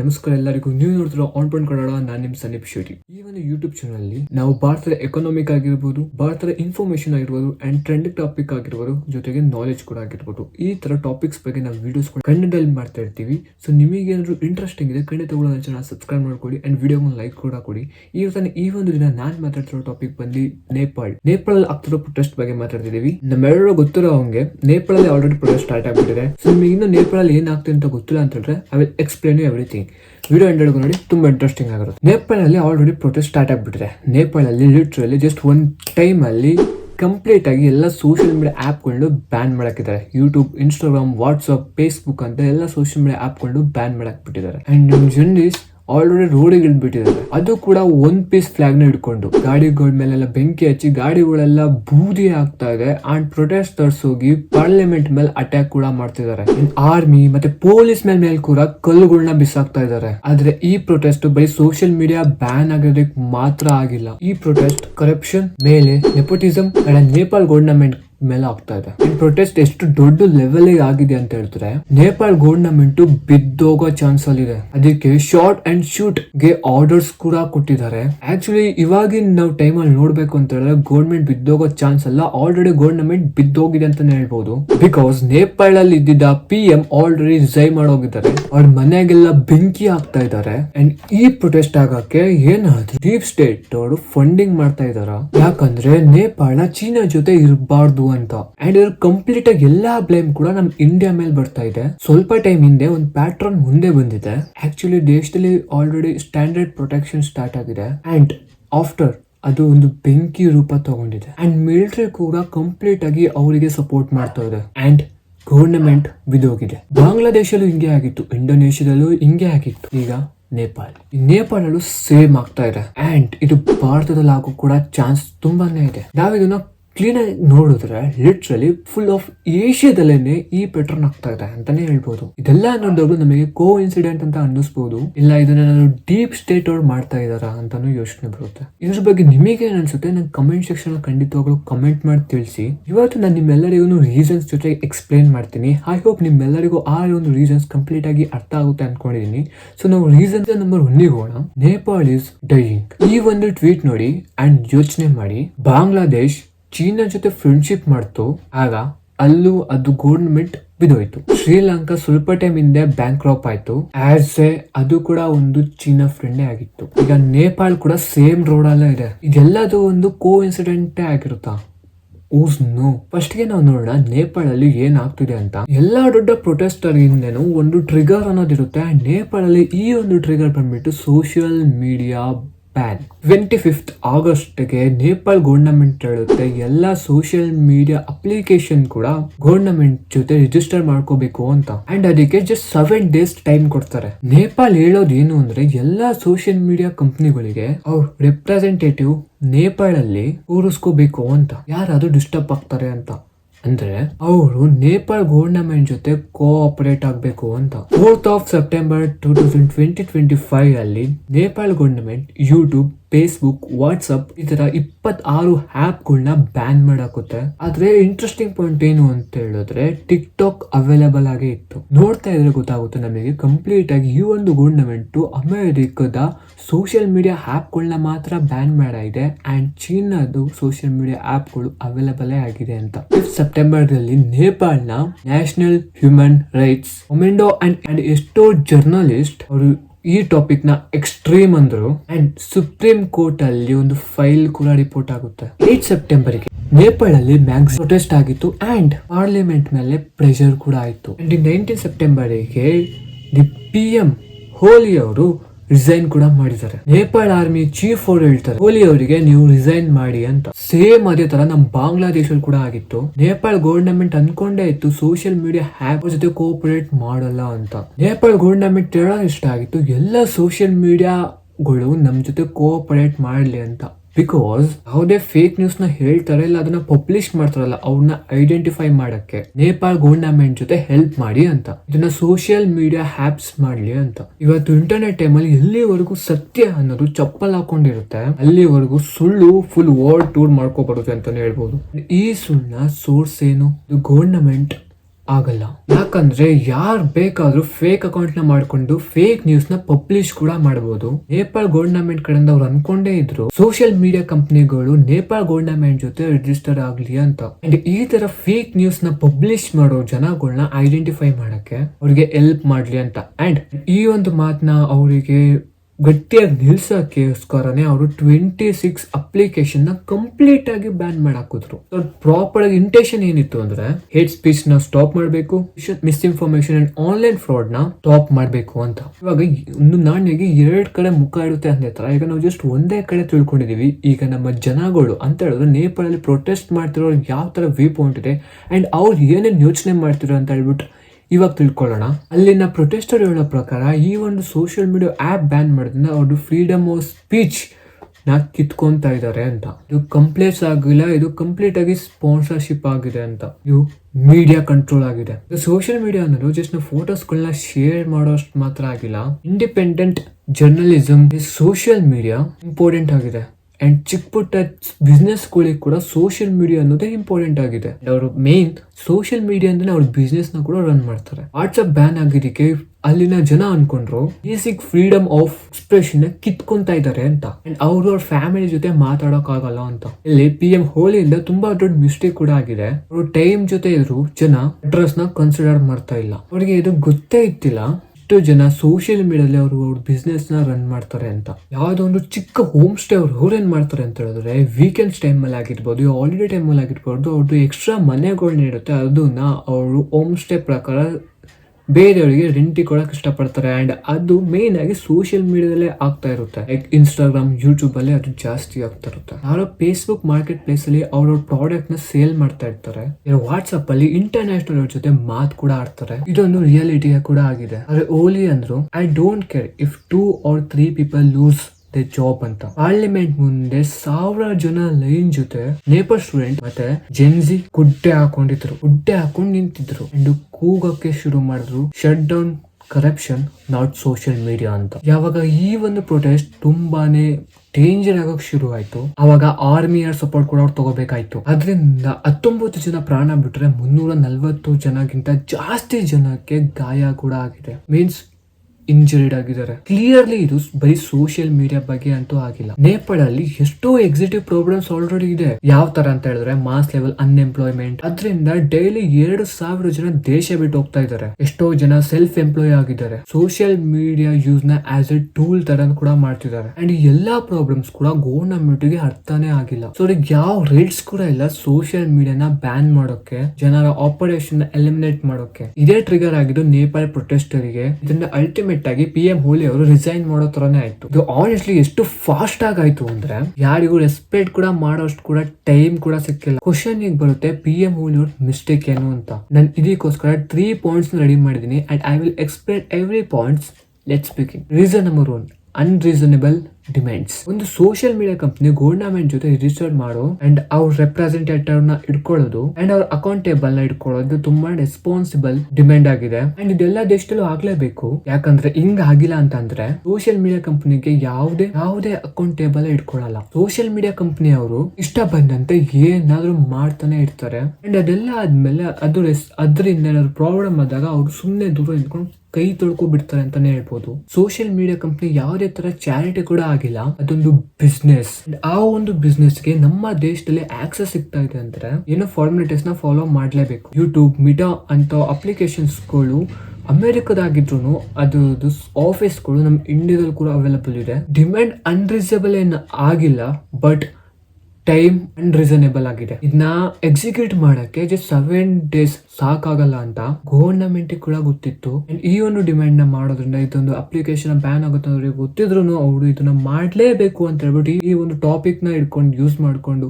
ನಮಸ್ಕಾರ ಎಲ್ಲರಿಗೂ. ನೀವು ನೋಡ್ತಿರೋ ಆನ್ ಪಾಯಿಂಟ್ ಕನ್ನಡ ನಾನು ನಿಮ್ ಸಂದೀಪ್ ಶೆಟ್ಟಿ ಈ ಒಂದು ಯೂಟ್ಯೂಬ್ ಚಾನಲ್ ನಾವು ಭಾರತದ ಎಕನಾಮಿಕ್ ಆಗಿರ್ಬೋದು, ಭಾರತದ ಇನ್ಫಾರ್ಮೇಶನ್ ಆಗಿರ್ಬೋದು ಅಂಡ್ ಟ್ರೆಂಡಿಂಗ್ ಟಾಪಿಕ್ ಆಗಿರ್ಬೋದು ಜೊತೆಗೆ ನಾಲೆಜ್ ಕೂಡ ಆಗಿರ್ಬೋದು. ಈ ತರ ಟಾಪಿಕ್ಸ್ ಬಗ್ಗೆ ನಾವು ವಿಡಿಯೋಸ್ ಕನ್ನಡದಲ್ಲಿ ಮಾಡ್ತಾ ಇರ್ತೀವಿ. ಸೊ ನಿಮಗೆ ಏನಾದ್ರು ಇಂಟ್ರೆಸ್ಟಿಂಗ್ ಇದೆ, ಖಂಡಿತ ಕೂಡ ನನ್ನ ಚಾನಲ್ ಸಬ್ಸ್ಕ್ರೈಬ್ ಮಾಡ್ಕೊಳ್ಳಿ ಅಂಡ್ ವಿಡಿಯೋಗೆ ಲೈಕ್ ಕೂಡ ಕೊಡಿ. ಈ ತಾನೆ ಈ ಒಂದು ದಿನ ನಾನ್ ಮಾತಾಡ್ತಿರೋ ಟಾಪಿಕ್ ಬಂದು ನೇಪಾಳ್ ನೇಪಾಳ ಆಗ್ತಿರೋ ಪ್ರೊಟೆಸ್ಟ್ ಬಗ್ಗೆ ಮಾತಾಡ್ತಿದೀವಿ ನಮ್ಮೆಲ್ಲರೂ ಗೊತ್ತಿರೋ ಹಂಗೆ ನೇಪಾಳಲ್ಲಿ ಆಲ್ರೆಡಿ ಪ್ರೊಟೆಸ್ಟ್ ಸ್ಟಾರ್ಟ್ ಆಗ್ಬಿಟ್ಟಿದೆ. ಸೊ ನಿಮಗೆ ಇನ್ನು ನೇಪಾಳಲ್ಲಿ ಏನಾಗ್ತದೆ ಅಂತ ಗೊತ್ತಿಲ್ಲ ಅಂತ ಹೇಳಿದ್ರೆ I will explain everything video end ನೋಡಿ, ತುಂಬಾ ಇಂಟ್ರೆಸ್ಟಿಂಗ್ ಆಗಿರುತ್ತೆ. ನೇಪಾಳಲ್ಲಿ ಆಲ್ರೆಡಿ ಪ್ರೊಟೆಸ್ಟ್ ಸ್ಟಾರ್ಟ್ ಆಗ್ಬಿಟ್ಟಿದೆ ನೇಪಾಳಲ್ಲಿ ಲಿಟ್ರಲಿ ಜಸ್ಟ್ ಒಂದ್ ಟೈಮ್ ಅಲ್ಲಿ ಕಂಪ್ಲೀಟ್ ಆಗಿ ಎಲ್ಲ ಸೋಷಿಯಲ್ ಮೀಡಿಯಾ ಆ್ಯಪ್ಗಳನ್ನು ಬ್ಯಾನ್ ಮಾಡಾಕಿದ್ದಾರೆ. ಯೂಟ್ಯೂಬ್ ಇನ್ಸ್ಟಾಗ್ರಾಮ್ ವಾಟ್ಸಪ್ ಫೇಸ್ಬುಕ್ ಅಂತ ಎಲ್ಲ ಸೋಷಿಯಲ್ ಮೀಡಿಯಾ ಆ್ಯಪ್ಗಳನ್ನು ಬ್ಯಾನ್ ಮಾಡಕ್ ಬಿಟ್ಟಿದ್ದಾರೆ ಅಂಡ್ ನಮ್ಮ ಜರ್ನಲಿಸ್ಟ್ ಆಲ್ರೆಡಿ ರೋಡಿಗೆ ಇಳ್ಬಿಟ್ಟಿದ್ದಾರೆ. ಅದು ಕೂಡ ಒನ್ ಪೀಸ್ ಫ್ಲಾಗ್ನ ಹಿಡ್ಕೊಂಡು. ಗಾಡಿಗಳ ಮೇಲೆಲ್ಲ ಬೆಂಕಿ ಹಚ್ಚಿ ಗಾಡಿಗಳೆಲ್ಲ ಬೂದಿ ಆಗ್ತಾ ಇದೆ. ಅಂಡ್ ಪ್ರೊಟೆಸ್ಟರ್ಸ್ ಹೋಗಿ ಪಾರ್ಲಿಮೆಂಟ್ ಮೇಲೆ ಅಟ್ಯಾಕ್ ಕೂಡ ಮಾಡ್ತಿದ್ದಾರೆ. ಆರ್ಮಿ ಮತ್ತೆ ಪೊಲೀಸ್ ಮೇಲೆ ಮೇಲೆ ಕೂಡ ಕಲ್ಲುಗಳನ್ನ ಬಿಸಾಕ್ತಾ ಇದ್ದಾರೆ. ಆದ್ರೆ ಈ ಪ್ರೊಟೆಸ್ಟ್ ಬರೀ ಸೋಷಿಯಲ್ ಮೀಡಿಯಾ ಬ್ಯಾನ್ ಆಗೋದಕ್ಕೆ ಮಾತ್ರ ಆಗಿಲ್ಲ. ಈ ಪ್ರೊಟೆಸ್ಟ್ ಕರಪ್ಷನ್ ಮೇಲೆ ನೆಪೋಟಿಸಮ್ ನೇಪಾಲ್ ಗೌರ್ನಮೆಂಟ್ ಮೇಲೆ ಆಗ್ತಾ ಇದೆ. ಈ ಪ್ರೊಟೆಸ್ಟ್ ಎಷ್ಟು ದೊಡ್ಡ ಲೆವೆಲ್ ಆಗಿದೆ ಅಂತ ಹೇಳ್ತಾರೆ. ನೇಪಾಳ್ ಗೋರ್ನಮೆಂಟ್ ಬಿದ್ದೋಗೋ ಚಾನ್ಸ್ ಅಲ್ಲಿ ಇದೆ. ಅದಕ್ಕೆ ಶಾರ್ಟ್ ಅಂಡ್ ಶೂಟ್ಗೆ ಆರ್ಡರ್ಸ್ ಕೂಡ ಕೊಟ್ಟಿದ್ದಾರೆ. ಆಕ್ಚುಲಿ ಇವಾಗಿನ ನಾವು ಟೈಮ್ ಅಲ್ಲಿ ನೋಡ್ಬೇಕು ಅಂತ ಹೇಳಿದ್ರೆ ಗೌರ್ಮೆಂಟ್ ಬಿದ್ದೋಗೋ ಚಾನ್ಸ್ ಅಲ್ಲ ಆಲ್ರೆಡಿ ಗೋರ್ನಮೆಂಟ್ ಬಿದ್ದೋಗಿದೆ ಅಂತಾನೆ ಹೇಳ್ಬಹುದು ಬಿಕಾಸ್ ನೇಪಾಳ ಅಲ್ಲಿ ಇದ್ದಿದ್ದ ಪಿ ಎಂ ಆಲ್ರೆಡಿ ರಿಸೈನ್ ಮಾಡೋಗಿದ್ದಾರೆ. ಅವ್ರ ಮನೆಗೆಲ್ಲ ಬೆಂಕಿ ಆಗ್ತಾ ಇದ್ದಾರೆ. ಅಂಡ್ ಈ ಪ್ರೊಟೆಸ್ಟ್ ಆಗಕ್ಕೆ ಏನಾದ್ರು ಡೀಪ್ ಸ್ಟೇಟ್ ಅವರು ಫಂಡಿಂಗ್ ಮಾಡ್ತಾ ಇದಾರ ಯಾಕಂದ್ರೆ ನೇಪಾಳ ಚೀನಾ ಜೊತೆ ಇರಬಾರ್ದು ಅಂತ. ಅಂಡ್ ಇವ್ರ ಕಂಪ್ಲೀಟ್ ಆಗಿ ಎಲ್ಲಾ ಬ್ಲೇಮ್ ಕೂಡ ನಮ್ ಇಂಡಿಯಾ ಮೇಲೆ ಬರ್ತಾ ಇದೆ. ಸ್ವಲ್ಪ ಟೈಮ್ ಹಿಂದೆ ಒಂದು ಪ್ಯಾಟ್ರನ್ ಮುಂದೆ ಬಂದಿದೆ. ಆಕ್ಚುಲಿ ದೇಶದಲ್ಲಿ ಆಲ್ರೆಡಿ ಸ್ಟ್ಯಾಂಡರ್ಡ್ ಪ್ರೊಟೆಕ್ಷನ್ ಸ್ಟಾರ್ಟ್ ಆಗಿದೆ. ಅಂಡ್ ಆಫ್ಟರ್ ಅದು ಒಂದು ಬೆಂಕಿ ರೂಪ ತಗೊಂಡಿದೆ. ಅಂಡ್ ಮಿಲಿಟರಿ ಕೂಡ ಕಂಪ್ಲೀಟ್ ಆಗಿ ಅವರಿಗೆ ಸಪೋರ್ಟ್ ಮಾಡ್ತಾ ಇದೆ. ಅಂಡ್ ಗವರ್ನಮೆಂಟ್ ಬಿದೋಗಿದೆ ಬಾಂಗ್ಲಾದೇಶಲ್ಲೂ ಹಿಂಗೆ ಆಗಿತ್ತು. ಇಂಡೋನೇಷ್ಯಾದಲ್ಲೂ ಹಿಂಗೆ ಆಗಿತ್ತು. ಈಗ ನೇಪಾಳ ನೇಪಾಳಲ್ಲೂ ಸೇಮ್ ಆಗ್ತಾ ಇದೆ. ಅಂಡ್ ಇದು ಭಾರತದಲ್ಲಿ ಆಗೋ ಕೂಡ ಚಾನ್ಸ್ ತುಂಬಾನೇ ಇದೆ. ಕ್ಲೀನ್ ಆಗಿ ನೋಡಿದ್ರೆ ಲಿಟ್ರಲಿ ಫುಲ್ ಆಫ್ ಏಷ್ಯಾದಲ್ಲೇನೆ ಈ ಪ್ಯಾಟರ್ನ್ ಆಗ್ತಾ ಇದೆ ಅಂತಾನೆ ಹೇಳ್ಬೋದು. ಇದೆಲ್ಲ ನೋಡಿದ್ರು ನಮಗೆ ಕೋ ಇನ್ಸಿಡೆಂಟ್ ಅಂತ ಅನ್ನಿಸ್ಬೋದು. ಇಲ್ಲ, ಇದನ್ನ ನಾನು ಡೀಪ್ ಸ್ಟೇಟ್ ಅವ್ರು ಮಾಡ್ತಾ ಇದಾರ ಅಂತಾನು ಯೋಚನೆ ಬರುತ್ತೆ. ಇದ್ರ ಬಗ್ಗೆ ನಿಮಗೆ ಏನ್ ಅನ್ಸುತ್ತೆ? ನಂಗೆ ಕಮೆಂಟ್ ಸೆಕ್ಷನ್ ಖಂಡಿತವಾಗ್ಲೂ ಕಮೆಂಟ್ ಮಾಡಿ ತಿಳಿಸಿ. ಇವತ್ತು ನಾನು ನಿಮ್ಮೆಲ್ಲರಿಗೂ ರೀಸನ್ಸ್ ಜೊತೆ ಎಕ್ಸ್ಪ್ಲೇನ್ ಮಾಡ್ತೀನಿ. ಐ ಹೋಪ್ ನಿಮ್ಮೆಲ್ಲರಿಗೂ ಆ ಒಂದು ರೀಸನ್ಸ್ ಕಂಪ್ಲೀಟ್ ಆಗಿ ಅರ್ಥ ಆಗುತ್ತೆ ಅನ್ಕೊಂಡಿದೀನಿ. ಸೊ ನಾವು ರೀಸನ್ಸ್ ನಂಬರ್ ಒಂದಿಗೆ ಹೋಗೋಣ. ನೇಪಾಳ್ ಇಸ್ ಡೈಯಿಂಗ್ ಈ ಒಂದು ಟ್ವೀಟ್ ನೋಡಿ ಅಂಡ್ ಯೋಚನೆ ಮಾಡಿ. ಬಾಂಗ್ಲಾದೇಶ್ ಚೀನಾ ಜೊತೆ ಫ್ರೆಂಡ್ಶಿಪ್ ಮಾಡ್ತು, ಆಗ ಅಲ್ಲೂ ಅದು ಗೌರ್ಮೆಂಟ್ ಬಿದೋಯ್ತು. ಶ್ರೀಲಂಕಾ ಸ್ವಲ್ಪ ಟೈಮ್ ಹಿಂದೆ ಬ್ಯಾಂಕ್ ಕ್ರಾಪ್ ಆಯ್ತು. ಆಸ್ ಎ ಅದು ಕೂಡ ಒಂದು ಚೀನಾ ಫ್ರೆಂಡೇ ಆಗಿತ್ತು. ಈಗ ನೇಪಾಳ್ ಕೂಡ ಸೇಮ್ ರೋಡ್ ಅಲ್ಲೇ ಇದೆ. ಇದೆಲ್ಲದು ಒಂದು ಕೋ ಇನ್ಸಿಡೆಂಟೇ ಆಗಿರುತ್ತಾ? ಊಸ್ ನೋ ಫಸ್ಟ್ಗೆ ನಾವು ನೋಡೋಣ, ನೇಪಾಳಲ್ಲಿ ಏನಾಗ್ತಿದೆ ಅಂತ. ಎಲ್ಲಾ ದೊಡ್ಡ ಪ್ರೊಟೆಸ್ಟರ್ ಹಿಂದೆನು ಒಂದು ಟ್ರಿಗರ್ ಅನ್ನೋದಿರುತ್ತೆ. ನೇಪಾಳಲ್ಲಿ ಈ ಒಂದು ಟ್ರಿಗರ್ ಬಂದ್ಬಿಟ್ಟು social media ban twenty fifth ಆಗಸ್ಟ್ಗೆ Nepal government ಹೇಳುತ್ತೆ. ಎಲ್ಲ ಸೋಷಿಯಲ್ ಮೀಡಿಯಾ ಅಪ್ಲಿಕೇಶನ್ ಕೂಡ ಗೌರ್ನಮೆಂಟ್ ಜೊತೆ ರಿಜಿಸ್ಟರ್ ಮಾಡ್ಕೋಬೇಕು ಅಂತ. ಅಂಡ್ ಅದಕ್ಕೆ ಜಸ್ಟ್ ಸೆವೆನ್ ಡೇಸ್ ಟೈಮ್ ಕೊಡ್ತಾರೆ. ನೇಪಾಳ ಹೇಳೋದು ಏನು ಅಂದ್ರೆ ಎಲ್ಲಾ ಸೋಷಿಯಲ್ ಮೀಡಿಯಾ ಕಂಪ್ನಿಗಳಿಗೆ ಅವ್ರ ರೆಪ್ರೆಸೆಂಟೇಟಿವ್ ನೇಪಾಳಲ್ಲಿ ಕೂರಿಸ್ಕೋಬೇಕು ಅಂತ. ಯಾರಾದ್ರೂ ಡಿಸ್ಟರ್ಬ್ ಆಗ್ತಾರೆ ಅಂತ. ಅಂದ್ರೆ, ಅವರು ನೇಪಾಳ್ ಗೋರ್ನಮೆಂಟ್ ಜೊತೆ ಕೋಆಪರೇಟ್ ಆಗಬೇಕು ಅಂತ. Fourth of September two thousand twenty twenty five ಅಲ್ಲಿ Nepal government YouTube Facebook WhatsApp ಈ ತರ ಇಪ್ಪತ್ತಾರು ಆ್ಯಪ್ಗಳನ್ನ ಬ್ಯಾನ್ ಮಾಡಾಕುತ್ತೆ. ಆದ್ರೆ ಇಂಟ್ರೆಸ್ಟಿಂಗ್ ಪಾಯಿಂಟ್ ಏನು ಅಂತ ಹೇಳಿದ್ರೆ ಟಿಕ್ ಟಾಕ್ ಅವೈಲೇಬಲ್ ಆಗೇ ಇತ್ತು. ನೋಡ್ತಾ ಇದ್ರೆ ಗೊತ್ತಾಗುತ್ತೆ ನಮಗೆ ಕಂಪ್ಲೀಟ್ ಆಗಿ ಈ ಒಂದು ಗವರ್ನಮೆಂಟ್ ಅಮೆರಿಕದ ಸೋಷಿಯಲ್ ಮೀಡಿಯಾ ಆ್ಯಪ್ಗಳನ್ನ ಮಾತ್ರ ಬ್ಯಾನ್ ಮಾಡಿದೆ ಅಂಡ್ ಚೀನಾದು ಸೋಷಿಯಲ್ ಮೀಡಿಯಾ ಆ್ಯಪ್ಗಳು ಅವೈಲೇಬಲ್ ಆಗಿದೆ ಅಂತ. ಫಿಫ್ತ್ ಸೆಪ್ಟೆಂಬರ್ ದಲ್ಲಿ ನೇಪಾಳ್ನ ನ್ಯಾಷನಲ್ ಹ್ಯೂಮನ್ ರೈಟ್ಸ್ ಒಮೆಂಡೋ ಅಂಡ್ ಅಂಡ್ ಎಷ್ಟೋ ಜರ್ನಲಿಸ್ಟ್ ಅವರು ಈ ಟಾಪಿಕ್ನ ಎಕ್ಸ್ಟ್ರೀಮ್ ಅಂದ್ರು ಅಂಡ್ ಸುಪ್ರೀಂ ಕೋರ್ಟ್ ಅಲ್ಲಿ ಒಂದು ಫೈಲ್ ಕೂಡ ರಿಪೋರ್ಟ್ ಆಗುತ್ತೆ. ಏಟ್ ಸೆಪ್ಟೆಂಬರ್ಗೆ ನೇಪಾಳ ಅಲ್ಲಿ ಮ್ಯಾಕ್ಸ್ ಪ್ರೊಟೆಸ್ಟ್ ಆಗಿತ್ತು ಅಂಡ್ ಪಾರ್ಲಿಮೆಂಟ್ ಮೇಲೆ ಪ್ರೆಷರ್ ಕೂಡ ಆಯಿತು. ಅಂಡ್ ನೈನ್ಟೀನ್ ಸೆಪ್ಟೆಂಬರ್ಗೆ ದಿ ಪಿ ಎಂ ಹೋಲಿ ಅವರು ರಿಸೈನ್ ಕೂಡ ಮಾಡಿದ್ದಾರೆ. ನೇಪಾಳ ಆರ್ಮಿ ಚೀಫ್ ಅವರು ಹೇಳ್ತಾರೆ, ಕೊಹ್ಲಿ ಅವರಿಗೆ ನೀವು ರಿಸೈನ್ ಮಾಡಿ ಅಂತ. ಸೇಮ್ ಅದೇ ತರ ನಮ್ ಬಾಂಗ್ಲಾದೇಶಲ್ಲಿ ಕೂಡ ಆಗಿತ್ತು. ನೇಪಾಳ ಗೌರ್ನಮೆಂಟ್ ಅನ್ಕೊಂಡೇ ಇತ್ತು ಸೋಷಿಯಲ್ ಮೀಡಿಯಾ ಹ್ಯಾಕ್ ಜೊತೆ ಕೋಪರೇಟ್ ಮಾಡಲ್ಲ ಅಂತ. ನೇಪಾಳ ಗೌರ್ನಮೆಂಟ್ ಹೇಳೋ ಇಷ್ಟ ಆಗಿತ್ತು, ಎಲ್ಲ ಸೋಷಿಯಲ್ ಮೀಡಿಯಾಗಳು ನಮ್ ಜೊತೆ ಕೋಪರೇಟ್ ಮಾಡ್ಲಿ ಅಂತ. ಬಿಕಾಸ್ ಯಾವುದೇ ಫೇಕ್ ನ್ಯೂಸ್ನ ಹೇಳ್ತಾರೆ ಇಲ್ಲ ಅದನ್ನ ಪಬ್ಲಿಷ್ ಮಾಡ್ತಾರಲ್ಲ ಅವ್ರನ್ನ ಐಡೆಂಟಿಫೈ ಮಾಡಕ್ಕೆ. ನೇಪಾಳ್ ಗೋರ್ನಮೆಂಟ್ ಜೊತೆ ಹೆಲ್ಪ್ ಮಾಡಿ ಅಂತ. ಇದನ್ನ ಸೋಷಿಯಲ್ ಮೀಡಿಯಾ ಹ್ಯಾಪ್ಸ್ ಮಾಡ್ಲಿ ಅಂತ. ಇವತ್ತು ಇಂಟರ್ನೆಟ್ ಟೈಮಲ್ಲಿ ಎಲ್ಲಿವರೆಗೂ ಸತ್ಯ ಅನ್ನೋದು ಚಪ್ಪಲ್ ಹಾಕೊಂಡಿರುತ್ತೆ. ಅಲ್ಲಿವರೆಗೂ ಸುಳ್ಳು ಫುಲ್ ವರ್ಲ್ಡ್ ಟೂರ್ ಮಾಡ್ಕೊ ಅಂತಾನೆ ಹೇಳ್ಬೋದು. ಈ ಸುಳ್ಳ ಸೋರ್ಸ್ ಏನು? ಇದು ಗೌರ್ನಮೆಂಟ್ ಆಗಲ್ಲ. ಯಾಕಂದ್ರೆ ಯಾರ್ ಬೇಕಾದ್ರೂ ಫೇಕ್ ಅಕೌಂಟ್ನ ಮಾಡ್ಕೊಂಡು ಫೇಕ್ ನ್ಯೂಸ್ನ ಪಬ್ಲಿಷ್ ಕೂಡ ಮಾಡಬಹುದು ನೇಪಾಳ್ ಗೋರ್ನಮೆಂಟ್ ಕಡೆಯಿಂದ ಅವ್ರು ಅನ್ಕೊಂಡೇ ಇದ್ರು ಸೋಷಿಯಲ್ ಮೀಡಿಯಾ ಕಂಪನಿಗಳು ನೇಪಾಳ್ ಗೋರ್ನಮೆಂಟ್ ಜೊತೆ ರಿಜಿಸ್ಟರ್ ಆಗ್ಲಿ ಅಂತ. ಅಂಡ್ ಈ ತರ ಫೇಕ್ ನ್ಯೂಸ್ನ ಪಬ್ಲಿಷ್ ಮಾಡೋ ಜನಗಳನ್ನ ಐಡೆಂಟಿಫೈ ಮಾಡಕ್ಕೆ ಅವ್ರಿಗೆ ಹೆಲ್ಪ್ ಮಾಡ್ಲಿ ಅಂತ. ಅಂಡ್ ಈ ಒಂದು ಮಾತನ್ನ ಅವರಿಗೆ ಗಟ್ಟಿಯಾಗಿ ನಿಲ್ಸೋಕ್ಕೋಸ್ಕರನೇ ಅವರು ಟ್ವೆಂಟಿ ಸಿಕ್ಸ್ ಅಪ್ಲಿಕೇಶನ್ನ ಕಂಪ್ಲೀಟ್ ಆಗಿ ಬ್ಯಾನ್ ಮಾಡಾಕಿದ್ರು. ಪ್ರಾಪರ್ ಆಗಿ ಇಂಟೆನ್ಷನ್ ಏನಿತ್ತು ಅಂದ್ರೆ ಹೇಟ್ ಸ್ಪೀಚ್ನ ಸ್ಟಾಪ್ ಮಾಡಬೇಕು ಮಿಸ್ಇನ್ಫಾರ್ಮೇಶನ್ ಅಂಡ್ ಆನ್ಲೈನ್ ಫ್ರಾಡ್ನ ಸ್ಟಾಪ್ ಮಾಡಬೇಕು ಅಂತ. ಇವಾಗ ಒಂದು ನಾಣ್ಯಗೆ ಎರಡ್ ಕಡೆ ಮುಖ ಇರುತ್ತೆ ಅಂತ ಹೇಳ್ತಾರೆ ಈಗ ನಾವು ಜಸ್ಟ್ ಒಂದೇ ಕಡೆ ತಿಳ್ಕೊಂಡಿದೀವಿ. ಈಗ ನಮ್ಮ ಜನಗಳು ಅಂತ ಹೇಳಿದ್ರೆ ನೇಪಾಳಲ್ಲಿ ಪ್ರೊಟೆಸ್ಟ್ ಮಾಡ್ತಿರೋ ಯಾವ ತರ ವ್ಯೂ ಪಾಯಿಂಟ್ ಇದೆ ಅಂಡ್ ಅವ್ರು ಏನೇನು ಯೋಚನೆ ಮಾಡ್ತಿರೋ ಅಂತ ಹೇಳ್ಬಿಟ್ಟು ಇವಾಗ ತಿಳ್ಕೊಳ್ಳೋಣ. ಅಲ್ಲಿನ ಪ್ರೊಟೆಸ್ಟರ್ ಹೇಳೋ ಪ್ರಕಾರ ಈ ಒಂದು ಸೋಷಿಯಲ್ ಮೀಡಿಯಾ ಆ್ಯಪ್ ಬ್ಯಾನ್ ಮಾಡೋದ್ರಿಂದ ಅವರು ಫ್ರೀಡಮ್ ಆಫ್ ಸ್ಪೀಚ್ನ ಕಿತ್ಕೊಂತಾ ಇದ್ದಾರೆ ಅಂತ. ಇದು ಕಂಪ್ಲೇಂಟ್ಸ್ ಆಗಿಲ್ಲ, ಇದು ಕಂಪ್ಲೀಟ್ ಆಗಿ ಸ್ಪಾನ್ಸರ್ಶಿಪ್ ಆಗಿದೆ ಅಂತ. ಇದು ಮೀಡಿಯಾ ಕಂಟ್ರೋಲ್ ಆಗಿದೆ. ಸೋಷಿಯಲ್ ಮೀಡಿಯಾ ಅನ್ನೋದು ಜಸ್ಟ್ ಫೋಟೋಸ್ ಫೋಟೋಸ್ಗಳನ್ನ ಶೇರ್ ಮಾಡೋಷ್ಟು ಮಾತ್ರ ಆಗಿಲ್ಲ. Independent journalism social media important ಆಗಿದೆ. ಅಂಡ್ ಚಿಕ್ಕ ಪುಟ್ಟ ಬಿಸ್ನೆಸ್ಗಳಿಗೆ ಕೂಡ ಸೋಷಿಯಲ್ ಮೀಡಿಯಾ ಅನ್ನೋದೇ ಇಂಪಾರ್ಟೆಂಟ್ ಆಗಿದೆ. ಅವರು ಮೇನ್ ಸೋಷಿಯಲ್ ಮೀಡಿಯಾ ಅಂದ್ರೆ ಅವ್ರ ಬಿಸ್ನೆಸ್ನ ಕೂಡ ರನ್ ಮಾಡ್ತಾರೆ. ವಾಟ್ಸ್ಆಪ್ ಬ್ಯಾನ್ ಆಗಿದ್ದಕ್ಕೆ ಅಲ್ಲಿನ ಜನ ಅನ್ಕೊಂಡ್ರು ಬೇಸಿಕ್ ಫ್ರೀಡಮ್ ಆಫ್ ಎಕ್ಸ್ಪ್ರೆಷನ್ ಕಿತ್ಕೊಂತಾ ಇದ್ದಾರೆ ಅಂತ. ಅಂಡ್ ಅವರು ಅವ್ರ ಫ್ಯಾಮಿಲಿ ಜೊತೆ ಮಾತಾಡೋಕ್ ಆಗಲ್ಲ ಅಂತ. ಇಲ್ಲಿ ಪಿ ಎಂ ಹೋಳಿಯಿಂದ ತುಂಬಾ ದೊಡ್ಡ ಮಿಸ್ಟೇಕ್ ಕೂಡ ಆಗಿದೆ. ಅವರು ಟೈಮ್ ಜೊತೆ ಇದ್ರು ಜನ ಅಡ್ರೆಸ್ನ ಕನ್ಸಿಡರ್ ಮಾಡ್ತಾ ಇಲ್ಲ. ಅವರಿಗೆ ಇದು ಗೊತ್ತೇ ಇತ್ತಿಲ್ಲ. ಎಷ್ಟೋ ಜನ ಸೋಷಿಯಲ್ ಮೀಡಿಯಾದಲ್ಲಿ ಅವರು ಅವ್ರ ಬಿಸ್ನೆಸ್ನ ರನ್ ಮಾಡ್ತಾರೆ ಅಂತ. ಯಾವುದೋ ಒಂದು ಚಿಕ್ಕ ಹೋಮ್ ಸ್ಟೇ ಅವ್ರು ಅವ್ರು ಏನು ಮಾಡ್ತಾರೆ ಅಂತ ಹೇಳಿದ್ರೆ ವೀಕೆಂಡ್ಸ್ ಟೈಮ್ ಅಲ್ಲಿ ಆಗಿರ್ಬೋದು ಹಾಲಿಡೇ ಟೈಮ್ ಅಲ್ಲಿ ಆಗಿರ್ಬೋದು ಅವ್ರದ್ದು ಎಕ್ಸ್ಟ್ರಾ ಮನೆಗಳು ನೀಡುತ್ತೆ ಅದನ್ನ ಅವರು ಹೋಮ್ ಸ್ಟೇ ಪ್ರಕಾರ ಬೇರೆಯವರಿಗೆ ರೆಂಟಿಗೆ ಕೊಡಕ್ ಇಷ್ಟಪಡ್ತಾರೆ ಅಂಡ್ ಅದು ಮೇನ್ ಆಗಿ ಸೋಷಿಯಲ್ ಮೀಡಿಯಾದಲ್ಲೇ ಆಗ್ತಾ ಇರುತ್ತೆ. ಲೈಕ್ ಇನ್ಸ್ಟಾಗ್ರಾಮ್ ಅಲ್ಲಿ ಅದು ಜಾಸ್ತಿ ಆಗ್ತಾ ಇರುತ್ತೆ. ಯಾರೋ ಫೇಸ್ಬುಕ್ ಮಾರ್ಕೆಟ್ ಪ್ಲೇಸ್ ಅಲ್ಲಿ ಅವ್ರ ಪ್ರಾಡಕ್ಟ್ನ ಸೇಲ್ ಮಾಡ್ತಾ ಇರ್ತಾರೆ. ವಾಟ್ಸ್ಆಪ್ ಅಲ್ಲಿ ಇಂಟರ್ನ್ಯಾಷನಲ್ ಅವ್ರ ಜೊತೆ ಮಾತು ಕೂಡ ಆಡ್ತಾರೆ. ಇದೊಂದು ರಿಯಾಲಿಟಿ ಕೂಡ ಆಗಿದೆ. ಆದ್ರೆ ಓಲಿ ಅಂದ್ರು I don't care if two or three people lose the job ಅಂತ. ಪಾರ್ಲಿಮೆಂಟ್ ಮುಂದೆ ಸಾವಿರ ಜನ ಲೈನ್ ಜೊತೆ ನೇಪರ್ ಸ್ಟೂಡೆಂಟ್ ಮತ್ತೆ ಜೆನ್ಸಿ ಗುಡ್ಡೆ ಹಾಕೊಂಡಿದ್ರು. ಗುಡ್ಡೆ ಹಾಕೊಂಡು ನಿಂತಿದ್ರು. ಅಂಡ್ ಕೂಗಕ್ಕೆ ಶುರು ಮಾಡಿದ್ರು. Shut down corruption not social media ಅಂತ. ಯಾವಾಗ ಈ ಒಂದು ಪ್ರೊಟೆಸ್ಟ್ ತುಂಬಾನೇ ಡೇಂಜರ್ ಆಗೋಕ್ ಶುರು ಆಯ್ತು, ಅವಾಗ ಆರ್ಮಿಯ ಸಪೋರ್ಟ್ ಕೂಡ ಅವ್ರು ತಗೋಬೇಕಾಯ್ತು. ಅದರಿಂದ ಹತ್ತೊಂಬತ್ತು ಜನ ಪ್ರಾಣ ಬಿಟ್ರೆ ಮುನ್ನೂರ ನಲ್ವತ್ತು ಜನಕ್ಕಿಂತ ಜಾಸ್ತಿ ಜನಕ್ಕೆ ಗಾಯ ಕೂಡ ಆಗಿದೆ. ಮೀನ್ಸ್ ಇಂಜರಿಡ್ ಆಗಿದ್ದಾರೆ. ಕ್ಲಿಯರ್ಲಿ ಇದು ಬರೀ ಸೋಷಿಯಲ್ ಮೀಡಿಯಾ ಬಗ್ಗೆ ಅಂತೂ ಆಗಿಲ್ಲ. ನೇಪಾಳ ಅಲ್ಲಿ ಎಷ್ಟೋ ಎಕ್ಸಿಟಿವ್ ಪ್ರಾಬ್ಲಮ್ಸ್ ಆಲ್ರೆಡಿ ಇದೆ. ಯಾವ ತರ ಅಂತ ಹೇಳಿದ್ರೆ ಮಾಸ್ ಲೆವೆಲ್ ಅನ್ಎಂಪ್ಲಾಯ್ಮೆಂಟ್ ಅದರಿಂದ ಡೈಲಿ ಎರಡು ಸಾವಿರ ಜನ ದೇಶ ಬಿಟ್ಟು ಹೋಗ್ತಾ ಇದ್ದಾರೆ. ಎಷ್ಟೋ ಜನ ಸೆಲ್ಫ್ ಎಂಪ್ಲಾಯ್ ಆಗಿದ್ದಾರೆ. ಸೋಷಿಯಲ್ ಮೀಡಿಯಾ ಯೂಸ್ನ ಆಸ್ ಎ ಟೂಲ್ ತರ ಕೂಡ ಮಾಡ್ತಿದ್ದಾರೆ. ಅಂಡ್ ಎಲ್ಲಾ ಪ್ರಾಬ್ಲಮ್ಸ್ ಕೂಡ ಗೋರ್ನಮೆಂಟ್ಗೆ ಅರ್ಥನೇ ಆಗಿಲ್ಲ. ಸೊ ಅವ್ರಿಗೆ ಯಾವ ರೇಟ್ಸ್ ಕೂಡ ಇಲ್ಲ ಸೋಷಿಯಲ್ ಮೀಡಿಯಾನ ಬ್ಯಾನ್ ಮಾಡೋಕೆ ಜನರ ಆಪರೇಷನ್ ಎಲಿಮಿನೇಟ್ ಮಾಡೋಕೆ ಇದೇ ಟ್ರಿಗರ್ ಆಗಿದ್ದು ನೇಪಾಳ ಪ್ರೊಟೆಸ್ಟರಿಗೆ ಇದನ್ನ ಅಲ್ಟಿಮೇಟ್ ಆಗಿ ಪಿ ಎಂ ಹೋಲಿ ಅವರು ರಿಸೈನ್ ಮಾಡೋ ತರನೇ ಆಯ್ತು. ಇದು ಆನೆಸ್ಟ್ಲಿ ಎಷ್ಟು ಫಾಸ್ಟ್ ಆಗಾಯ್ತು ಅಂದ್ರೆ ಯಾರಿಗೂ ರೆಸ್ಪೆಕ್ಟ್ ಕೂಡ ಮಾಡೋಷ್ಟು ಕೂಡ ಟೈಮ್ ಕೂಡ ಸಿಕ್ಕಿಲ್ಲ. ಕ್ವಶನ್ ಈಗ ಬರುತ್ತೆ ಪಿ ಎಂ ಹೋಲಿ ಅವ್ರ ಮಿಸ್ಟೇಕ್ ಏನು ಅಂತ. ನಾನು ಇದಕ್ಕೋಸ್ಕರ ತ್ರೀ ಪಾಯಿಂಟ್ಸ್ ರೆಡಿ ಮಾಡಿದ್ದೀನಿ and I will explain every points let's speaking reason number one unreasonable demands ಒಂದು ಸೋಷಿಯಲ್ ಮೀಡಿಯಾ ಕಂಪನಿ ಗೋರ್ನಮೆಂಟ್ ಜೊತೆ ರಿಜಿಸ್ಟರ್ ಮಾಡೋ ಅಂಡ್ ಅವ್ರ ರೆಪ್ರೆಸೆಂಟೇಟಿವ್ನ ಇಟ್ಕೊಳ್ಳೋದು ಅಂಡ್ ಅವ್ರ ಅಕೌಂಟೇಬಲ್ನ ಇಟ್ಕೊಳ್ಳೋದು ತುಂಬಾ ರೆಸ್ಪಾನ್ಸಿಬಲ್ ಡಿಮ್ಯಾಂಡ್ ಆಗಿದೆ. ಅಂಡ್ ಇದೆಲ್ಲ ದೇಶದಲ್ಲೂ ಆಗ್ಲೇಬೇಕು. ಯಾಕಂದ್ರೆ ಹಿಂಗ್ ಆಗಿಲ್ಲ ಅಂತಂದ್ರೆ ಸೋಷಿಯಲ್ ಮೀಡಿಯಾ ಕಂಪನಿಗೆ ಯಾವುದೇ ಯಾವುದೇ ಅಕೌಂಟೇಬಲ್ ಇಟ್ಕೊಳ್ಳಲ್ಲ ಸೋಷಿಯಲ್ ಮೀಡಿಯಾ ಕಂಪನಿ ಅವರು ಇಷ್ಟ ಬಂದಂತೆ ಏನಾದ್ರೂ ಮಾಡ್ತಾನೆ ಇರ್ತಾರೆ. ಅಂಡ್ ಅದೆಲ್ಲ ಆದ್ಮೇಲೆ ಅದು ಅದ್ರಿಂದ ಏನಾದ್ರು ಪ್ರಾಬ್ಲಮ್ ಆದಾಗ ಅವ್ರು ಸುಮ್ಮನೆ ದೂರ ನಿಂತ್ಕೊಂಡು ಕೈ ತೊಳ್ಕೊ ಬಿಡ್ತಾರೆ ಅಂತಾನೆ ಹೇಳ್ಬೋದು. ಸೋಷಿಯಲ್ ಮೀಡಿಯಾ ಕಂಪ್ನಿ ಯಾವುದೇ ತರ ಚಾರಿಟಿ ಕೂಡ ಆಗಿಲ್ಲ. ಅದೊಂದು ಬಿಸ್ನೆಸ್ ಆ ಒಂದು ಬಿಸ್ನೆಸ್ಗೆ ನಮ್ಮ ದೇಶದಲ್ಲಿ ಆಕ್ಸೆಸ್ ಸಿಗ್ತಾ ಇದೆ ಅಂದ್ರೆ ಏನೋ ಫಾರ್ಮಾಲಿಟೀಸ್ನ ಫಾಲೋ ಮಾಡ್ಲೇಬೇಕು. ಯೂಟ್ಯೂಬ್ ಮಿಟಾ ಅಂತ ಅಪ್ಲಿಕೇಶನ್ಸ್ಗಳು ಅಮೆರಿಕದಾಗಿದ್ರು ಅದು ಆಫೀಸ್ಗಳು ನಮ್ಮ ಇಂಡಿಯಾದಲ್ಲಿ ಕೂಡ ಅವೈಲಬಲ್ ಇದೆ. ಡಿಮ್ಯಾಂಡ್ ಅನ್ರೀಸನಬಲ್ ಏನು ಆಗಿಲ್ಲ ಬಟ್ ಟೈಮ್ ಅಂಡ್ ರೀಸನೇಬಲ್ ಆಗಿದೆ. ಇದನ್ನ ಎಕ್ಸಿಕ್ಯೂಟ್ ಮಾಡಕ್ಕೆ ಜಸ್ಟ್ ಸೆವೆನ್ ಡೇಸ್ ಸಾಕಾಗಲ್ಲ ಅಂತ ಗವರ್ನಮೆಂಟ್ ಕೂಡ ಗೊತ್ತಿತ್ತು. ಈ ಒಂದು ಡಿಮ್ಯಾಂಡ್ನ ಮಾಡೋದ್ರಿಂದ ಇದೊಂದು ಅಪ್ಲಿಕೇಶನ್ ಬ್ಯಾನ್ ಆಗುತ್ತೆ ಗೊತ್ತಿದ್ರು ಅವರು ಇದನ್ನ ಮಾಡಲೇಬೇಕು ಅಂತ ಹೇಳ್ಬಿಟ್ಟು ಈ ಒಂದು ಟಾಪಿಕ್ನ ಇಟ್ಕೊಂಡು ಯೂಸ್ ಮಾಡ್ಕೊಂಡು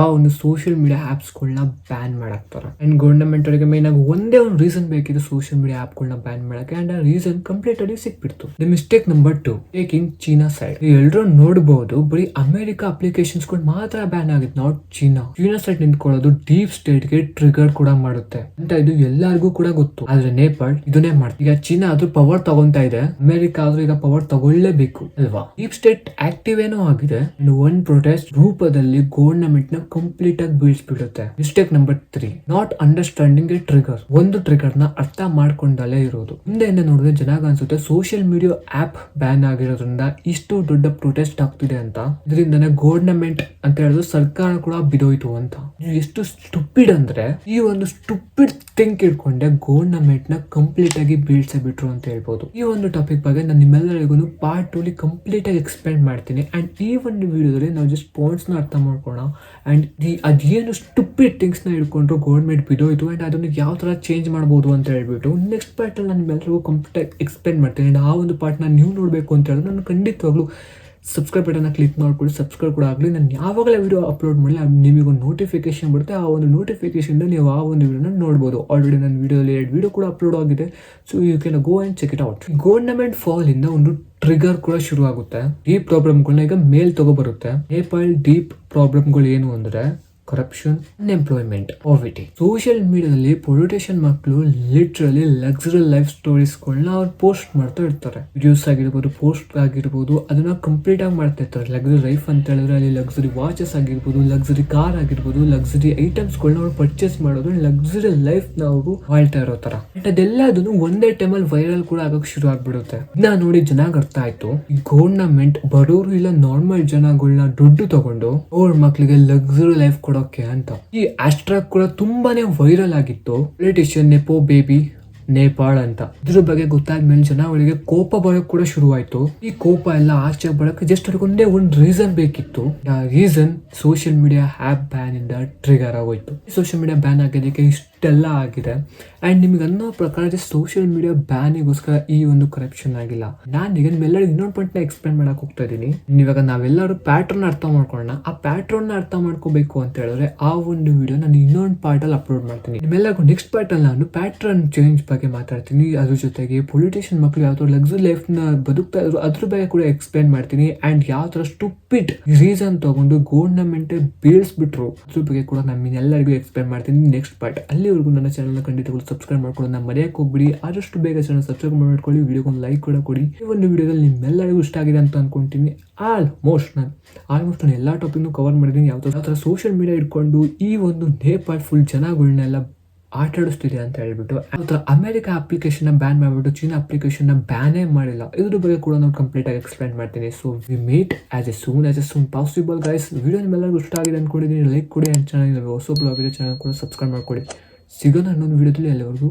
ಆ ಒಂದು ಸೋಷಿಯಲ್ ಮೀಡಿಯಾ ಆ್ಯಪ್ಸ್ಗಳನ್ನ ಬ್ಯಾನ್ ಮಾಡಾಕ್ತಾರೆ. ಆ್ಯಂಡ್ ಗೌರ್ನಮೆಂಟ್ ಅವರಿಗೆ ಮೇನ್ ಆಗಿ ಒಂದೇ ಒಂದು ರೀಸನ್ ಬೇಕಿದೆ ಸೋಷಿಯಲ್ ಮೀಡಿಯಾ ಆಪ್ಗಳನ್ನ ಬ್ಯಾನ್ ಮಾಡಕ್ಕೆ ಅಂಡ್ ಆ ರೀಸನ್ ಕಂಪ್ಲೀಟ್ ಆಗಿ ಸಿಕ್ಬಿಡ್ತು. The mistake number two taking China side ಎಲ್ಲರೂ ನೋಡಬಹುದು ಬರೀ ಅಮೆರಿಕ ಅಪ್ಲಿಕೇಶನ್ಸ್ಗಳು ಮಾತ್ರ ಬ್ಯಾನ್ ಆಗಿತ್ತು ನಾಟ್ ಚೀನಾ ಚೀನಾ ಸೈಡ್ ನಿಂತ್ಕೊಳ್ಳೋದು ಡೀಪ್ ಸ್ಟೇಟ್ಗೆ ಟ್ರಿಗರ್ ಕೂಡ ಮಾಡುತ್ತೆ. ಅಂತ ಇದು ಎಲ್ಲರಿಗೂ ಕೂಡ ಗೊತ್ತು. ಆದ್ರೆ ನೇಪಾಳ್ ಇದನ್ನೇ ಮಾಡ್ತೀವಿ ಈಗ ಚೀನಾ ಆದ್ರೂ ಪವರ್ ತಗೊಂತಾ ಇದೆ ಅಮೆರಿಕ ಆದ್ರೂ ಈಗ ಪವರ್ ತಗೊಳ್ಳೇಬೇಕು, ಅಲ್ವಾ? ಡೀಪ್ ಸ್ಟೇಟ್ ಆಕ್ಟಿವ್ ಏನೋ ಆಗಿದೆ ಒನ್ ಪ್ರೊಟೆಸ್ಟ್ ರೂಪದಲ್ಲಿ ಗೌರ್ನಮೆಂಟ್ನ ಕಂಪ್ಲೀಟ್ ಆಗಿ ಬೀಳ್ಸ್ಬಿಡುತ್ತೆ. Mistake number three not understanding a trigger ಒಂದು ಟ್ರಿಗರ್ನ ಅರ್ಥ ಮಾಡ್ಕೊಂಡಲ್ಲೇ ಇರೋದು. ಹಿಂದೆಯಿಂದ ನೋಡಿದ್ರೆ ಜನಾಗ ಅನ್ಸುತ್ತೆ ಸೋಷಿಯಲ್ ಮೀಡಿಯಾ ಆಪ್ ಬ್ಯಾನ್ ಆಗಿರೋದ್ರಿಂದ ಇಷ್ಟು ದೊಡ್ಡ ಪ್ರೊಟೆಸ್ಟ್ ಆಗ್ತಿದೆ ಅಂತ. ಇದರಿಂದನೇ ಗೌರ್ನಮೆಂಟ್ ಅಂತ ಹೇಳಿದ್ರು ಸರ್ಕಾರ ಕೂಡ ಬಿದೋಯ್ತು ಅಂತ. ಎಷ್ಟು ಸ್ಟುಪಿಡ್ ಅಂದ್ರೆ ಈ ಒಂದು ಸ್ಟುಪಿಡ್ ಥಿಂಕ್ ಇಟ್ಕೊಂಡೆ ಗೌರ್ನಮೆಂಟ್ನ ಕಂಪ್ಲೀಟ್ ಆಗಿ ಬೀಳ್ಸೇ ಬಿಟ್ರು ಅಂತ ಹೇಳ್ಬೋದು. ಈ ಒಂದು ಟಾಪಿಕ್ ಬಗ್ಗೆ ನಾನು ನಿಮ್ಮೆಲ್ಲರಿಗೂ ಪಾರ್ಟ್ ಟೂ ಕಂಪ್ಲೀಟ್ ಆಗಿ ಎಕ್ಸ್ಪ್ಲೈನ್ ಮಾಡ್ತೀನಿ. ಅಂಡ್ ಈ ಒಂದು ವಿಡಿಯೋದಲ್ಲಿ ನಾವು ಜಸ್ಟ್ ಪಾಯಿಂಟ್ಸ್ನ ಅರ್ಥ ಮಾಡ್ಕೊಳ್ಳೋಣ ಅಂಡ್ ಈ ಅದೇನು ಸ್ಟುಪಿಡ್ ಥಿಂಗ್ಸ್ನ ಹಿಡ್ಕೊಂಡ್ರು ಗೌರ್ಮೆಂಟ್ ಬಿದೋಯ್ತು ಆ್ಯಂಡ್ ಅದನ್ನು ಯಾವ ಥರ ಚೇಂಜ್ ಮಾಡ್ಬೋದು ಅಂತ ಹೇಳ್ಬಿಟ್ಟು ನೆಕ್ಸ್ಟ್ ಪಾರ್ಟಲ್ಲಿ ನಾನು ನಿಮ್ಮೆಲ್ಲರಿಗೂ ಕಂಪ್ಲೀಟ್ ಎಕ್ಸ್ಪ್ಲೇನ್ ಮಾಡ್ತೀನಿ. ಆ್ಯಂಡ್ ಆ ಒಂದು ಪಾರ್ಟ್ನ ನೀವು ನೋಡಬೇಕು ಅಂತ ಹೇಳಿದ್ರೆ ನಾನು ಖಂಡಿತವಾಗ್ಲೂ ಸಬ್ಸ್ಕ್ರೈಬ್ ಬಟನ್ನ ಕ್ಲಿಕ್ ಮಾಡ್ಕೊಳ್ಳಿ ಸಬ್ಸ್ಕ್ರೈಬ್ ಕೂಡ ಆಗಲಿ. ನಾನು ಯಾವಾಗಲೇ ವೀಡಿಯೋ ಅಪ್ಲೋಡ್ ಮಾಡಲಿ ನಿಮಗೊಂದು ನೋಟಿಫಿಕೇಶನ್ ಬರುತ್ತೆ. ಆ ಒಂದು ನೋಟಿಫಿಕೇಶನ್ ನೀವು ಆ ಒಂದು ವೀಡಿಯೋನ ನೋಡ್ಬೋದು. ಆಲ್ರೆಡಿ ನನ್ನ ವೀಡಿಯೋದಲ್ಲಿ ಎರಡು ವೀಡಿಯೋ ಕೂಡ ಅಪ್ಲೋಡ್ ಆಗಿದೆ. So you can go and check it out government ಫಾಲಿಂದ ಒಂದು ಟ್ರಿಗರ್ ಕೂಡ ಶುರು ಆಗುತ್ತೆ ಈ ಪ್ರಾಬ್ಲಮ್ಗಳನ್ನ ಈಗ ಮೇಲ್ ತಗೋಬರುತ್ತೆ. ನೇಪಾಳ್ ಡೀಪ್ ಪ್ರಾಬ್ಲಮ್ಗಳು ಏನು ಅಂದ್ರೆ ಕರಪ್ಷನ್ ಅನ್ಎಂಪ್ಲಾಯ್ಮೆಂಟ್ ಪಾವಿಟಿ ಸೋಷಿಯಲ್ ಮೀಡಿಯಾದಲ್ಲಿ ಪೊಲಿಟಿಷಿಯನ್ ಮಕ್ಕಳು ಲಿಟ್ರಲಿ ಲಕ್ಸುರಿ ಲೈಫ್ ಸ್ಟೋರೀಸ್ಗಳನ್ನ ಅವ್ರು ಪೋಸ್ಟ್ ಮಾಡ್ತಾ ಇರ್ತಾರೆ. ವಿಡಿಯೋಸ್ ಆಗಿರ್ಬೋದು ಪೋಸ್ಟ್ ಆಗಿರ್ಬೋದು, ಅದನ್ನ ಕಂಪ್ಲೀಟ್ ಆಗಿ ಮಾಡ್ತಾ ಇರ್ತಾರೆ. ಲಕ್ಸುರಿ ಲೈಫ್ ಅಂತ ಹೇಳಿದ್ರೆ ಅಲ್ಲಿ ಲಕ್ಸುರಿ ವಾಚಸ್ ಆಗಿರ್ಬೋದು ಲಕ್ಸುರಿ ಕಾರ್ ಆಗಿರ್ಬೋದು ಲಕ್ಸುರಿ ಐಟಮ್ಸ್ಗಳನ್ನ ಅವ್ರು ಪರ್ಚೇಸ್ ಮಾಡೋದು ಲಕ್ಸುರಿ ಲೈಫ್ ಅವರು ಆಳ್ತಾ ಇರೋ ತರ ಬಟ್ ಅದೆಲ್ಲದನ್ನು ಒಂದೇ ಟೈಮ್ ಅಲ್ಲಿ ವೈರಲ್ ಕೂಡ ಆಗೋಕೆ ಶುರು ಆಗ್ಬಿಡುತ್ತೆ. ಇದನ್ನ ನೋಡಿ ಜನಾಗ್ ಅರ್ಥ ಆಯ್ತು. ಈ ಗೌರ್ನಮೆಂಟ್ ಬಡವರು ಇಲ್ಲ ನಾರ್ಮಲ್ ಜನಗಳನ್ನ ದುಡ್ಡು ತಗೊಂಡು ಅವ್ರ ಮಕ್ಕಳಿಗೆ ಲಕ್ಸುರಿ ಲೈಫ್ ಕೊಡೋಕೆ ಅಂತ. ಈ ಆಸ್ಟ್ರಾಕ್ ಕೂಡ ತುಂಬಾನೇ ವೈರಲ್ ಆಗಿತ್ತು. ಪೊಲಿಟಿಷಿಯನ್ ನೆಪೋ ಬೇಬಿ ನೇಪಾಳ್ ಅಂತ. ಇದ್ರ ಬಗ್ಗೆ ಗೊತ್ತಾದ ಮೇಲೆ ಜನ ಅವಳಿಗೆ ಕೋಪ ಬರೋಕ್ ಕೂಡ ಶುರುವಾಯ್ತು. ಈ ಕೋಪ ಎಲ್ಲ ಆಚೆ ಬರೋಕೆ ಜಸ್ಟ್ ಅದಕ್ಕೊಂದೇ ಒಂದು ರೀಸನ್ ಬೇಕಿತ್ತು. ಆ reason social media app ban ಇಂದ ಟ್ರಿಗರ್ ಆಗೋಯ್ತು. ಸೋಷಿಯಲ್ ಮೀಡಿಯಾ ಬ್ಯಾನ್ ಆಗಿದ್ದಕ್ಕೆ ಇಷ್ಟೆಲ್ಲ ಆಗಿದೆ. ಆ್ಯಂಡ್ ನಿಮ್ಗೆ ಅನ್ನೋ ಪ್ರಕಾರ ಸೋಷಿಯಲ್ ಮೀಡಿಯಾ ಬ್ಯಾನಿಗೋಸ್ಕರ ಈ ಒಂದು ಕರಪ್ಷನ್ ಆಗಿಲ್ಲ. ನಾನು ಈಗ ನಿಮ್ಮೆಲ್ಲರಿಗೂ ಇನ್ನೊಂದು ಪಾಯಿಂಟ್ನ ಎಕ್ಸ್ಪ್ಲೇನ್ ಮಾಡಕ್ಕೆ ಹೋಗ್ತಾ ಇದ್ದೀನಿ ಇವಾಗ ನಾವೆಲ್ಲರೂ ಪ್ಯಾಟ್ರನ್ ಅರ್ಥ ಮಾಡ್ಕೊಳ್ಳೋಣ. ಆ ಪ್ಯಾಟ್ರನ್ನ ಅರ್ಥ ಮಾಡ್ಕೋಬೇಕು ಅಂತ ಹೇಳಿದ್ರೆ ಆ ಒಂದು ವಿಡಿಯೋ ನಾನು ಇನ್ನೊಂದು ಪಾರ್ಟಲ್ಲಿ ಅಪ್ಲೋಡ್ ಮಾಡ್ತೀನಿ. ನಿಮ್ಮೆಲ್ಲರಿಗೂ ನೆಕ್ಸ್ಟ್ ಪಾರ್ಟಲ್ಲಿ ನಾನು ಪ್ಯಾಟ್ರನ್ ಚೇಂಜ್ ಬಗ್ಗೆ ಮಾತಾಡ್ತೀನಿ. ಅದ್ರ ಜೊತೆಗೆ ಪೊಲಿಟಿಷಿಯನ್ ಮಕ್ಕಳು ಯಾವ ಥರ ಲಕ್ಸುರಿ ಲೈಫ್ನ ಬದುಕ್ತಾ ಇದ್ರು ಅದ್ರ ಬಗ್ಗೆ ಕೂಡ ಎಕ್ಸ್ಪ್ಲೇನ್ ಮಾಡ್ತೀನಿ. ಆ್ಯಂಡ್ ಯಾವ ಥರ ಸ್ಟುಪಿಟ್ ರೀಸನ್ ತಗೊಂಡು ಗೋರ್ನಮೆಂಟೇ ಬೀಳ್ಸ್ಬಿಟ್ರು ಅದ್ರ ಬಗ್ಗೆ ಕೂಡ ನಾನು ಎಲ್ಲರಿಗೂ ಎಕ್ಸ್ಪ್ಲೇನ್ ಮಾಡ್ತೀನಿ ನೆಕ್ಸ್ಟ್ ಪಾರ್ಟ್ ಅಲ್ಲಿವರೆಗೂ ನನ್ನ ಚಾನಲ್ನ ಖಂಡಿತಗಳು ಸಬ್ಸ್ಕ್ರೈಬ್ ಮಾಡ್ಕೊಳ್ಳೋಣ ಮರೆಯಕ್ಕೆ ಹೋಗ್ಬಿಡಿ. ಆದಷ್ಟು ಬೇಗ ಚಾನಲ್ ಸಬ್ಸ್ಕ್ರೈಬ್ ಮಾಡ್ಕೊಳ್ಳಿ ವಿಡಿಯೋಗೊಂದು ಲೈಕ್ ಕೂಡ ಕೊಡಿ. ಈ ಒಂದು ವಿಡಿಯೋದಲ್ಲಿ ನಿಮ್ಮೆಲ್ಲರಿಗೂ ಇಷ್ಟ ಆಗಿದೆ ಅಂತ ಅನ್ಕೊಂತೀನಿ. ಆಲ್ಮೋಸ್ಟ್ ನಾನು ಆಲ್ಮೋಸ್ಟ್ ನಾನು ಎಲ್ಲ ಟಾಪಿಕ್ನು ಕವರ್ ಮಾಡಿದ್ದೀನಿ. ಯಾವ ಥರ ಸೋಷಿಯಲ್ ಮೀಡಿಯಾ ಇಟ್ಕೊಂಡು ಈ ಒಂದು ನೇಪಾಳ್ ಫುಲ್ ಜನಗಳನ್ನೆಲ್ಲ ಆಟಾಡಿಸ್ತಿದೆ ಅಂತ ಹೇಳ್ಬಿಟ್ಟು. ಅಥವಾ ಅಮೆರಿಕ ಅಪ್ಲಿಕೇಶನ್ ಬ್ಯಾನ್ ಮಾಡಿಬಿಟ್ಟು, ಚೀನಾ ಅಪ್ಲಿಕೇಶನ್ ಬ್ಯಾನೇ ಮಾಡಿಲ್ಲ. ಇದ್ರ ಬಗ್ಗೆ ಕೂಡ ನಾವು ಕಂಪ್ಲೀಟ್ ಆಗಿ ಎಕ್ಸ್ಪ್ಲೈನ್ ಮಾಡ್ತೀನಿ. So we meet as a soon as a soon possible guys video ನಿಮ್ಮೆಲ್ಲರಿಗೂ ಇಷ್ಟ ಆಗಿದೆ ಅನ್ಕೊಂಡಿದ್ದೀನಿ. ಲೈಕ್ ಕೊಡಿ ಆ್ಯಂಡ್ ಚಾನಲ್ ಹೊಸ ಬ್ಲಾಗ್ ಚಾನಲ್ ಕೂಡ ಸಬ್ಸ್ಕ್ರೈಬ್ ಮಾಡ್ಕೊಡಿ ಸಿಗೋಣ ಇನ್ನೊಂದು ವಿಡಿಯೋದಲ್ಲಿ ಅಲ್ಲಿವರೆಗೂ